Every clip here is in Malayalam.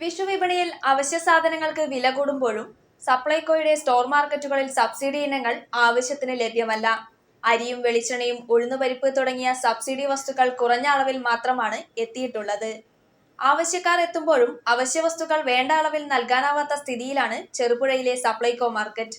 വിഷു വിപണിയിൽ അവശ്യ സാധനങ്ങൾക്ക് വില കൂടുമ്പോഴും സപ്ലൈകോയുടെ സ്റ്റോർ മാർക്കറ്റുകളിൽ സബ്സിഡി ഇനങ്ങൾ ആവശ്യത്തിന് ലഭ്യമല്ല. അരിയും വെളിച്ചെണ്ണയും ഉഴുന്നുപരിപ്പ് തുടങ്ങിയ സബ്സിഡി വസ്തുക്കൾ കുറഞ്ഞ അളവിൽ മാത്രമാണ് എത്തിയിട്ടുള്ളത്. ആവശ്യക്കാർ എത്തുമ്പോഴും അവശ്യ വസ്തുക്കൾ വേണ്ട അളവിൽ നൽകാനാവാത്ത സ്ഥിതിയിലാണ് ചെറുപുഴയിലെ Supplyco market.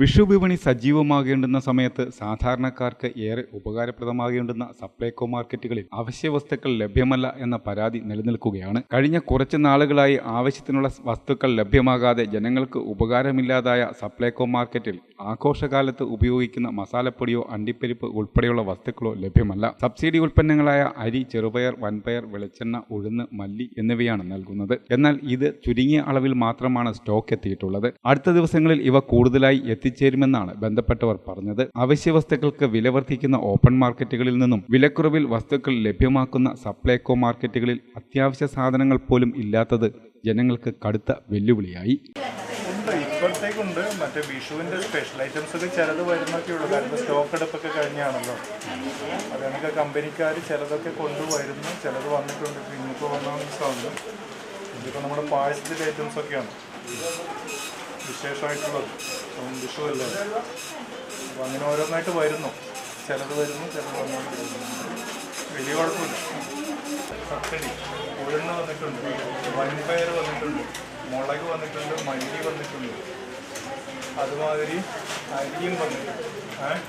വിഷു വിപണി സജീവമാകേണ്ടുന്ന സമയത്ത് സാധാരണക്കാർക്ക് ഏറെ ഉപകാരപ്രദമാകേണ്ടുന്ന സപ്ലൈകോ മാർക്കറ്റുകളിൽ അവശ്യ വസ്തുക്കൾ ലഭ്യമല്ല എന്ന പരാതി നിലനിൽക്കുകയാണ്. കഴിഞ്ഞ കുറച്ച് നാളുകളായി ആവശ്യത്തിനുള്ള വസ്തുക്കൾ ലഭ്യമാകാതെ ജനങ്ങൾക്ക് ഉപകാരമില്ലാതായ സപ്ലൈകോ മാർക്കറ്റിൽ ആഘോഷകാലത്ത് ഉപയോഗിക്കുന്ന മസാലപ്പൊടിയോ അണ്ടിപ്പരിപ്പ് ഉൾപ്പെടെയുള്ള വസ്തുക്കളോ ലഭ്യമല്ല. സബ്സിഡി ഉൽപ്പന്നങ്ങളായ അരി ചെറുപയർ വൻപയർ വെളിച്ചെണ്ണ ഉഴുന്ന് മല്ലി എന്നിവയാണ് നൽകുന്നത്. എന്നാൽ ഇത് ചുരുങ്ങിയ അളവിൽ മാത്രമാണ് സ്റ്റോക്ക് എത്തിയിട്ടുള്ളത്. അടുത്ത ദിവസങ്ങളിൽ ഇവ കൂടുതലായി എത്തിച്ചേരുമെന്നാണ് ബന്ധപ്പെട്ടവർ പറഞ്ഞത്. അവശ്യ വസ്തുക്കൾക്ക് വില വർദ്ധിക്കുന്ന ഓപ്പൺ മാർക്കറ്റുകളിൽ നിന്നും വിലക്കുറവിൽ വസ്തുക്കൾ ലഭ്യമാക്കുന്ന സപ്ലൈകോ മാർക്കറ്റുകളിൽ അത്യാവശ്യ സാധനങ്ങൾ പോലും ഇല്ലാത്തത് ജനങ്ങൾക്ക് കടുത്ത വെല്ലുവിളിയായി. ഇപ്പോഴത്തേക്കുണ്ട് മറ്റേ വിഷുവിന്റെ സ്പെഷ്യൽ ഐറ്റംസ് ഒക്കെ ചിലത് വരുന്നൊക്കെ ഉള്ളൂ. കാരണം സ്റ്റോക്ക് എടുപ്പൊക്കെ കഴിഞ്ഞാണല്ലോ. അത് കണക്ക് കമ്പനിക്കാർ ചിലതൊക്കെ കൊണ്ടുവരുന്നു. ചിലത് വന്നിട്ടുണ്ട്. ഇന്നിപ്പോൾ വന്ന സാധനം. ഇതിപ്പോൾ നമ്മുടെ പായസത്തിന്റെ ഐറ്റംസ് ഒക്കെയാണ്. വിശേഷമായിട്ടുള്ളത്. അപ്പം വിഷു അല്ലേ അപ്പോൾ അങ്ങനെ ഓരോന്നായിട്ട് വരുന്നു. ചിലത് വരുന്നു ചിലത് വന്നുകൊണ്ടിരിക്കുന്നു വലിയ കുഴപ്പമില്ല. സബ്സിഡി ഉഴുന്ന് വന്നിട്ടുണ്ട്. വൻപയർ വന്നിട്ടുണ്ട്. മുളക് വന്നിട്ടുണ്ട്. മല്ലി വന്നിട്ടുണ്ട്. അതുമാതിരി അരിയും വന്നിട്ടുണ്ട്. ഏഹ്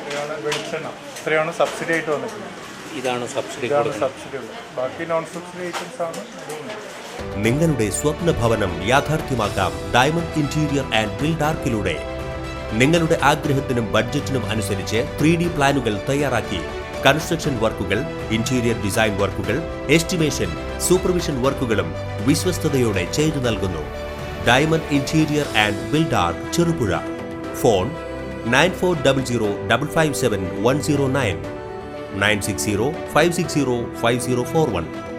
ഇത്രയാണ് വെളിച്ചെണ്ണ. ഇത്രയാണ് സബ്സിഡി ആയിട്ട് വന്നിട്ടുള്ളത് ഇതാണ് സബ്സിഡി ബാക്കി നോൺ സബ്സിഡി ഐറ്റംസ് ആണ്. നിങ്ങളുടെ സ്വപ്ന ഭവനം യാഥാർത്ഥ്യമാക്കാം. ഡയമണ്ട് ഇന്റീരിയർ ആൻഡ് ബിൽഡാർക്കിലൂടെ നിങ്ങളുടെ ആഗ്രഹത്തിനും ബഡ്ജറ്റിനും അനുസരിച്ച് ത്രീ ഡി പ്ലാനുകൾ തയ്യാറാക്കി. കൺസ്ട്രക്ഷൻ വർക്കുകൾ ഇന്റീരിയർ ഡിസൈൻ വർക്കുകൾ എസ്റ്റിമേഷൻ സൂപ്പർവിഷൻ വർക്കുകളും വിശ്വസ്തയോടെ ചെയ്തു നൽകുന്നു. Diamond interior and Buildark Cherupuzha. Phone nine four double zero double five seven one zero nine nine six zero five six zero five zero four one.